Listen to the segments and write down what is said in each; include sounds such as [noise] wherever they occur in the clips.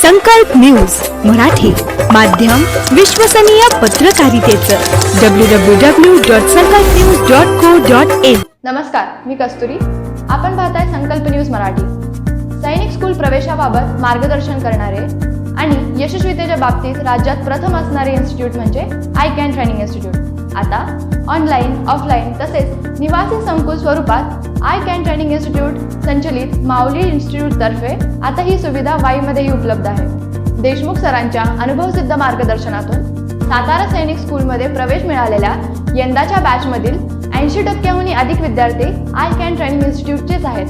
संकल्प न्यूज मराठी माध्यम विश्वसनीय पत्रकारितेचं. W W W dot Sankalp news dot co dot in नमस्कार मी कस्तुरी. आपण पाहताय संकल्प न्यूज मराठी. सैनिक स्कूल प्रवेशाबाबत मार्गदर्शन करणारे आणि यशस्वीतेच्या बाबतीत राज्यात प्रथम असणारे इन्स्टिट्यूट म्हणजे आय कॅन ट्रेनिंग इन्स्टिट्यूट. आता ऑनलाईन ऑफलाईन तसेच निवासी संकुल स्वरूपात आय कॅन ट्रेनिंग इन्स्टिट्यूट संचलित माऊली इन्स्टिट्यूट तर्फे आता ही सुविधा वाईमध्येही उपलब्ध आहे. देशमुख सरांच्या अनुभवसिद्ध मार्गदर्शनातून सातारा सैनिक स्कूलमध्ये प्रवेश मिळालेल्या यंदाच्या बॅचमधील ऐंशी टक्क्याहून अधिक विद्यार्थी आय कॅन ट्रेनिंग इन्स्टिट्यूटचेच आहेत.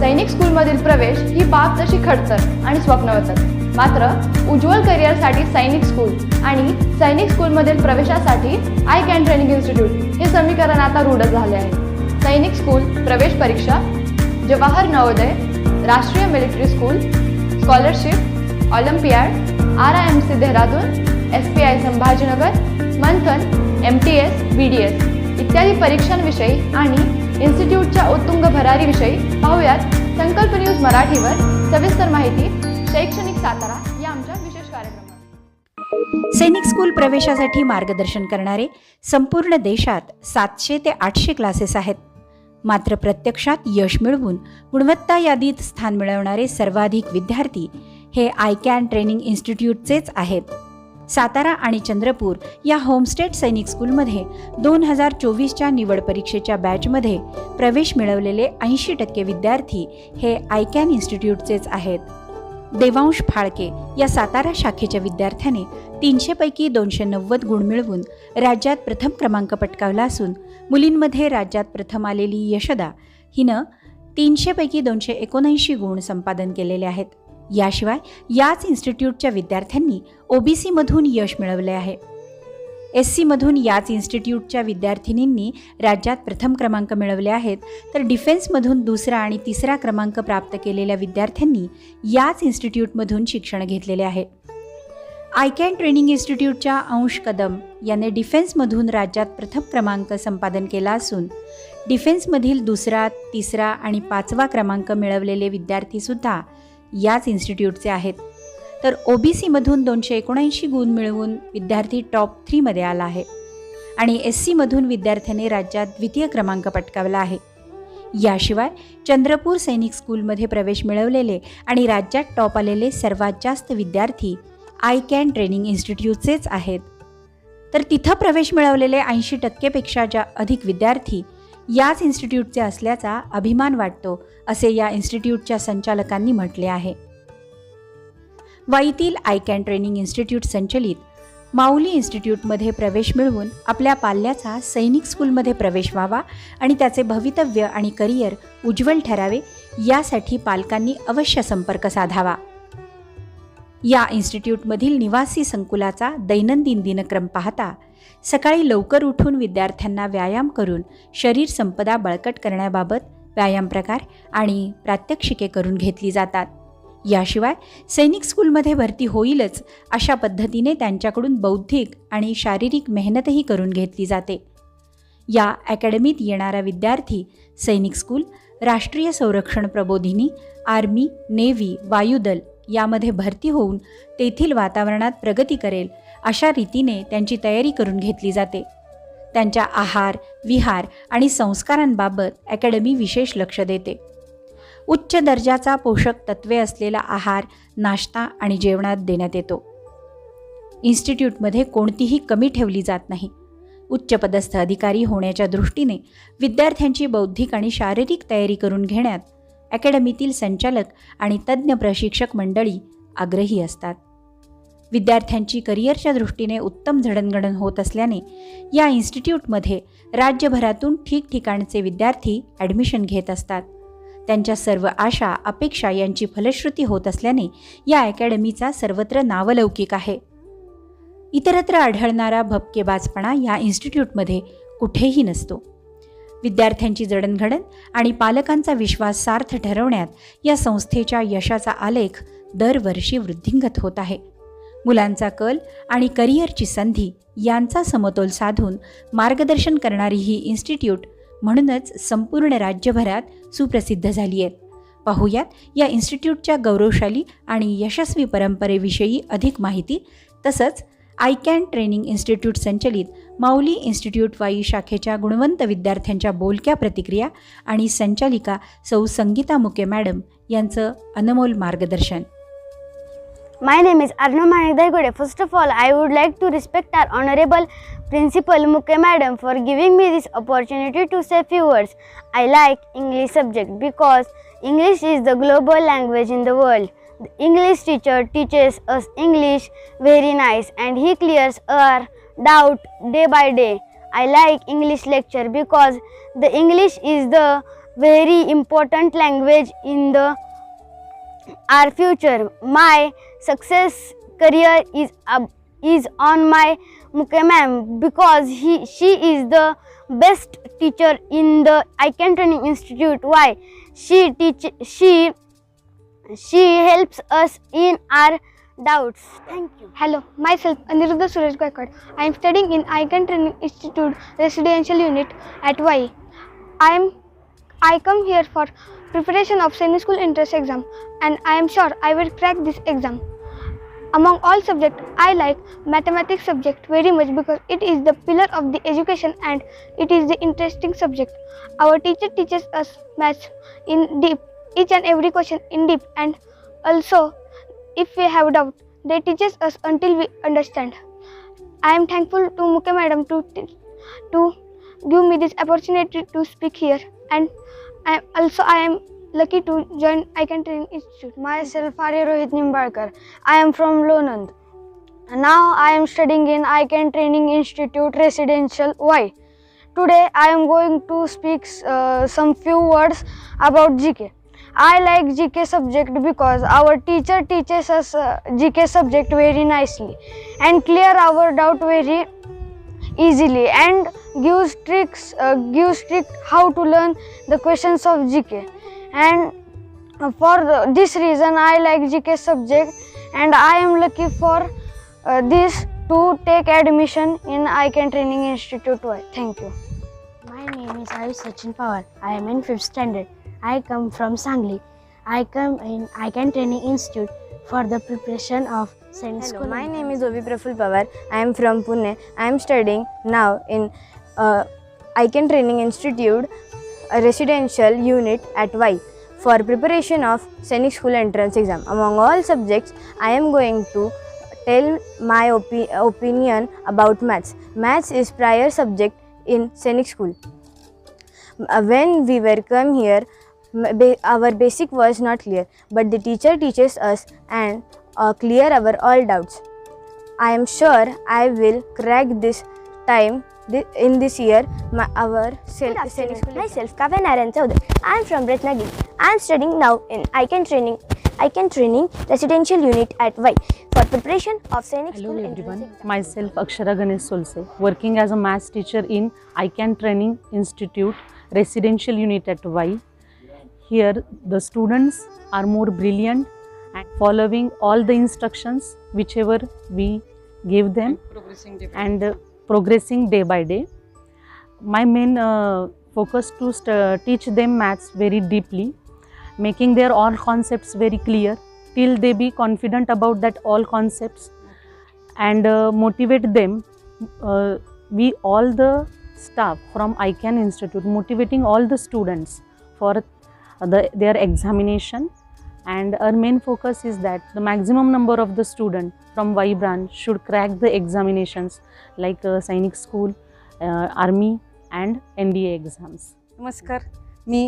सैनिक स्कूलमधील प्रवेश ही बाब तशी खडतर आणि स्वप्नवतच मात्र उज्ज्वल करिअरसाठी सैनिक स्कूल आणि सैनिक स्कूलमधील प्रवेशासाठी आय कॅन ट्रेनिंग इन्स्टिट्यूट हे समीकरण आता रूढ झाले आहे. सैनिक स्कूल प्रवेश परीक्षा Jawahar Navodaya Rashtriya military school scholarship olympiad R I M C Dehradun S P I Sambhajinagar Manthan M T S B D S इत्यादी परीक्षांविषयी आणि इन्स्टिट्यूटच्या उत्तुंग भरारीविषयी पाहूयात संकल्प न्यूज मराठीवर सविस्तर माहिती शैक्षणिक सातारा या आमच्या विशेष कार्यक्रमात. सैनिक स्कूल प्रवेशासाठी मार्गदर्शन करणारे संपूर्ण देशात सातशे ते आठशे क्लासेस आहेत. मात्र प्रत्यक्षात यश मिळवून गुणवत्ता यादीत स्थान मिळवणारे सर्वाधिक विद्यार्थी हे आय कॅन ट्रेनिंग इन्स्टिट्यूटचेच आहेत. सातारा आणि चंद्रपूर या होमस्टेट सैनिक स्कूलमध्ये दोन हजार चोवीसच्या निवड परीक्षेच्या बॅचमध्ये प्रवेश मिळवलेले ऐंशी टक्के विद्यार्थी हे आय कॅन इन्स्टिट्यूटचेच आहेत. देवांश फाळके या सातारा शाखेच्या विद्यार्थ्याने तीनशेपैकी दोनशे नव्वद गुण मिळवून राज्यात प्रथम क्रमांक पटकावला असून मुलींमध्ये राज्यात प्रथम आलेली यशदा हिनं तीनशेपैकी दोनशे एकोणऐंशी गुण संपादन केलेले आहेत. याशिवाय याच इन्स्टिट्यूटच्या विद्यार्थ्यांनी ओबीसीमधून यश मिळवले आहे. एस सीमधून याच इन्स्टिट्यूटच्या विद्यार्थिनींनी राज्यात प्रथम क्रमांक मिळवले आहेत. तर डिफेन्समधून दुसरा आणि तिसरा क्रमांक प्राप्त केलेल्या विद्यार्थ्यांनी याच इन्स्टिट्यूटमधून शिक्षण घेतलेले आहे. आय कॅन ट्रेनिंग इन्स्टिट्यूटच्या अंश कदम याने डिफेन्समधून राज्यात प्रथम क्रमांक संपादन केला असून डिफेन्समधील दुसरा तिसरा आणि पाचवा क्रमांक मिळवलेले विद्यार्थीसुद्धा याच इन्स्टिट्यूटचे आहेत. तर ओबीसीमधून दोनशे एकोणऐंशी गुण मिळवून विद्यार्थी टॉप थ्रीमध्ये आला आहे. आणि एस सीमधून विद्यार्थ्याने राज्यात द्वितीय क्रमांक पटकावला आहे. याशिवाय चंद्रपूर सैनिक स्कूलमध्ये प्रवेश मिळवलेले आणि राज्यात टॉप आलेले सर्वात जास्त विद्यार्थी आय कॅन ट्रेनिंग इन्स्टिट्यूटचेच आहेत. तर तिथं प्रवेश मिळवलेले ऐंशी टक्केपेक्षा ज्या अधिक विद्यार्थी याच इन्स्टिट्यूटचे असल्याचा अभिमान वाटतो असे या इन्स्टिट्यूटच्या संचालकांनी म्हटले आहे. वाईतील आय कॅन ट्रेनिंग इन्स्टिट्यूट संचलित. माऊली इन्स्टिट्यूटमध्ये प्रवेश मिळवून आपल्या पाल्याचा सैनिक स्कूलमध्ये प्रवेश व्हावा आणि त्याचे भवितव्य आणि करिअर उज्ज्वल ठरावे यासाठी पालकांनी अवश्य संपर्क साधावा. या इन्स्टिट्यूटमधील निवासी संकुलाचा दैनंदिन दिनक्रम पाहता सकाळी लवकर उठून विद्यार्थ्यांना व्यायाम करून शरीर संपदा बळकट करण्याबाबत व्यायाम प्रकार आणि प्रात्यक्षिके करून घेतली जातात. याशिवाय सैनिक स्कूलमध्ये भरती होईलच अशा पद्धतीने त्यांच्याकडून बौद्धिक आणि शारीरिक मेहनतही करून घेतली जाते. या अकॅडमीत येणारा विद्यार्थी सैनिक स्कूल राष्ट्रीय संरक्षण प्रबोधिनी आर्मी नेव्ही वायुदल यामध्ये भरती होऊन तेथील वातावरणात प्रगती करेल अशा रीतीने त्यांची तयारी करून घेतली जाते. त्यांच्या आहार विहार आणि संस्कारांबाबत अकॅडमी विशेष लक्ष देते. उच्च दर्जाचा पोषक तत्वे असलेला आहार नाश्ता आणि जेवणात देण्यात येतो. इन्स्टिट्यूटमध्ये कोणतीही कमी ठेवली जात नाही. उच्चपदस्थ अधिकारी होण्याच्या दृष्टीने विद्यार्थ्यांची बौद्धिक आणि शारीरिक तयारी करून घेण्यात अकॅडमीतील संचालक आणि तज्ज्ञ प्रशिक्षक मंडळी आग्रही असतात. विद्यार्थ्यांची करिअरच्या दृष्टीने उत्तम झडणघडण होत असल्याने या इन्स्टिट्यूटमध्ये राज्यभरातून ठिकठिकाणचे विद्यार्थी ॲडमिशन घेत असतात. त्यांच्या सर्व आशा अपेक्षा यांची फलश्रुती होत असल्याने या अकॅडमीचा सर्वत्र नावलौकिक आहे. इतरत्र आढळणारा भपकेबाजपणा या इन्स्टिट्यूटमध्ये कुठेही नसतो. विद्यार्थ्यांची जडणघडण आणि पालकांचा विश्वास सार्थ ठरवण्यात या संस्थेच्या यशाचा आलेख दरवर्षी वृद्धिंगत होत आहे. मुलांचा कल आणि करिअरची संधी यांचा समतोल साधून मार्गदर्शन करणारी ही इन्स्टिट्यूट म्हणूनच संपूर्ण राज्यभरात सुप्रसिद्ध झाली आहेत पाहूयात या इन्स्टिट्यूटच्या गौरवशाली आणि यशस्वी परंपरेविषयी अधिक माहिती तसंच आय कॅन ट्रेनिंग इन्स्टिट्यूट संचलित माऊली इन्स्टिट्यूट वाई शाखेच्या गुणवंत विद्यार्थ्यांच्या बोलक्या प्रतिक्रिया आणि संचालिका सौ संगीता मुके मॅडम यांचं अनमोल मार्गदर्शन My name is Arnav Manik Daigode. First of all, I would like to respect our honorable principal Muke madam for giving me this opportunity to say few words. I like English subject because English is the global language in the world. The English teacher teaches us English very nice and he clears our doubt day by day. I like English lecture because the English is the very important language in the our future my success career is up, is on my Muke ma'am because he she is the best teacher in the Icon Training Institute why she teach she she helps us in our doubts thank you Hello, myself Aniruddha Suresh Gaikwad. I am studying in Icon Training Institute Residential Unit at Y. I am I come here for preparation of senior school entrance exam and I am sure I will crack this exam. Among all subjects, I like mathematics subject very much because it is the pillar of the education and it is the interesting subject. Our teacher teaches us maths in deep, each and every question in deep and also if we have doubt they teaches us until we understand i am thankful to muke madam to to give me this opportunity to speak here and i am also i am lucky to join icon training institute myself Arya Rohit Nimbalkar I am from Lonand now I am studying in Icon Training Institute Residential Y today I am going to speak uh, some few words about GK I like GK subject because our teacher teaches us uh, GK subject very nicely and clear our doubt very easily and gives tricks uh, gives trick how to learn the questions of GK and uh, for the, this reason I like GK subject and I am lucky for uh, this to take admission in Icon Training Institute Y. Thank you. My name is Ayush Sachin Pawar. I am in 5th standard. I come from Sangli. I come in Icon Training Institute for the preparation of Saint Hello, School. my name is Ovi Praful Pawar. I am from Pune. I am studying now in uh, Icon Training Institute, a residential unit at Y for preparation of Scenic School entrance exam. Among all subjects, I am going to tell my opi- opinion about maths. Maths is prior subject in Scenic School. Uh, when we were come here, our basic was not clear, but the teacher teaches us and uh, clear our all doubts. I am sure I will crack this time in this year my, our self Myself Kavya Narayan Chaudhary. I am from Ratnagiri. I am studying now in Icon Training Icon Training Residential Unit at Y for preparation of Saint Hello School everyone, entrance myself Akshara Ganesh Solse, working as a maths teacher in ICANN Training Institute Residential Unit at Y. Here the students are more brilliant and following all the instructions whichever we give them and uh, progressing day by day. My main uh, focus to st- teach them maths very deeply, making their all concepts very clear till they be confident about that all concepts and uh, motivate them. Uh, we all the staff from ICANN Institute motivating all the students for the, their examination and our main focus is that the maximum number of the student from Y branch should crack the examinations like uh, Sainik School, uh, Army and NDA exams. नमस्कार मी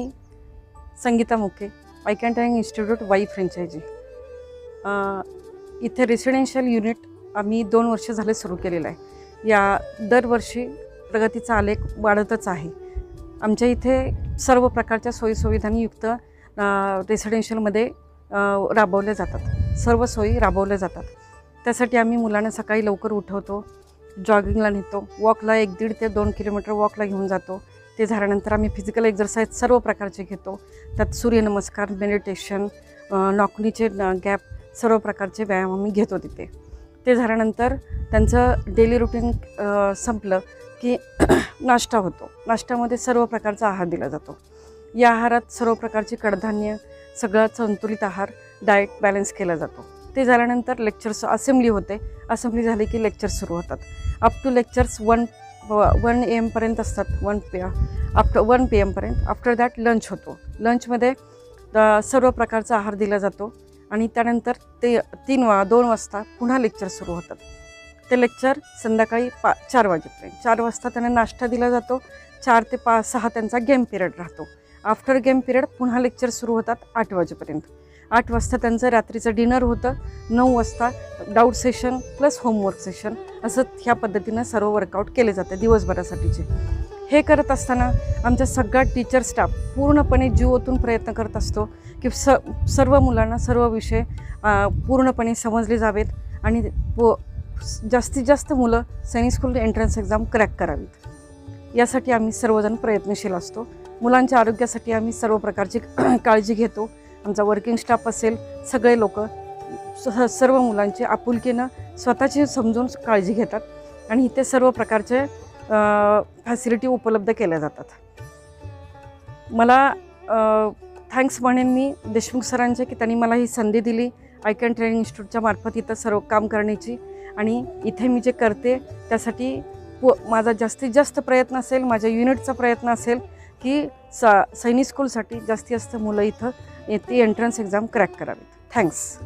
Sangita Muke ICAN training institute Wai franchise अ, इथे residential unit आम्ही दोन वर्ष झाले सुरू केलेलं आहे या दरवर्षी प्रगतीचा आलेख वाढतच आहे आमच्या इथे सर्व प्रकारच्या सोयीसुविधांनी युक्त रेसिडेन्शियलमध्ये राबवल्या जातात. सर्व सोयी राबवल्या जातात. त्यासाठी आम्ही मुलांना सकाळी लवकर उठवतो जॉगिंगला नेतो वॉकला एक दीड ते दोन किलोमीटर वॉकला घेऊन जातो. ते झाल्यानंतर आम्ही फिजिकल एक्झरसाईज सर्व प्रकारचे घेतो. त्यात सूर्यनमस्कार मेडिटेशन नॉकनीचे गॅप सर्व प्रकारचे व्यायाम आम्ही घेतो तिथे. ते झाल्यानंतर त्यांचं डेली रुटीन संपलं की [clears throat] नाश्ता होतो. नाश्त्यामध्ये सर्व प्रकारचा आहार दिला जातो. या आहारात सर्व प्रकारची कडधान्य सगळा संतुलित आहार डाएट बॅलन्स केला जातो. ते झाल्यानंतर लेक्चर्स असेंब्ली होते. असेंब्ली झाली की लेक्चर सुरू होतात. Up to lectures one one A एमपर्यंत असतात. One P after one P एमपर्यंत after that lunch होतो. लंचमध्ये सर्व प्रकारचा आहार दिला जातो. आणि त्यानंतर ते तीन वा दोन वाजता पुन्हा लेक्चर सुरू होतात. ते लेक्चर संध्याकाळी पा चार वाजेपर्यंत. चार वाजता त्यांना नाश्ता दिला जातो. चार ते पाच सहा त्यांचा गेम पिरियड राहतो. आफ्टर गेम पिरियड पुन्हा लेक्चर सुरू होतात आठ वाजेपर्यंत. आठ वाजता त्यांचं रात्रीचं डिनर होतं. नऊ वाजता doubt session plus homework session असं ह्या पद्धतीनं सर्व वर्कआउट केले जाते दिवसभरासाठीचे. हे करत असताना आमचा सगळा टीचर स्टाफ पूर्णपणे जीव ओतून प्रयत्न करत असतो की स सर्व मुलांना सर्व विषय पूर्णपणे समजले जावेत आणि व जास्तीत जास्त मुलं सैनिक स्कूल एंट्रन्स एक्झाम क्रॅक करावीत. यासाठी आम्ही सर्वजण प्रयत्नशील असतो. मुलांच्या आरोग्यासाठी आम्ही सर्व प्रकारची [clears throat] काळजी घेतो. आमचा वर्किंग स्टाफ असेल सगळे लोक सर्व मुलांचे आपुलकीनं स्वतःची समजून काळजी घेतात आणि इथे सर्व प्रकारचे फॅसिलिटी उपलब्ध केल्या जातात. मला थँक्स म्हणेन मी देशमुख सरांचे की त्यांनी मला ही संधी दिली. आयकॅन ट्रेनिंग इन्स्टिट्यूटच्या मार्फत इथं सर्व काम करण्याची आणि इथे मी जे करते त्यासाठी व माझा जास्तीत जास्त प्रयत्न असेल माझ्या युनिटचा प्रयत्न असेल की स सैनिक स्कूलसाठी जास्तीत जास्त मुलं इथं ती एंट्रन्स एक्झाम क्रॅक करावीत. थँक्स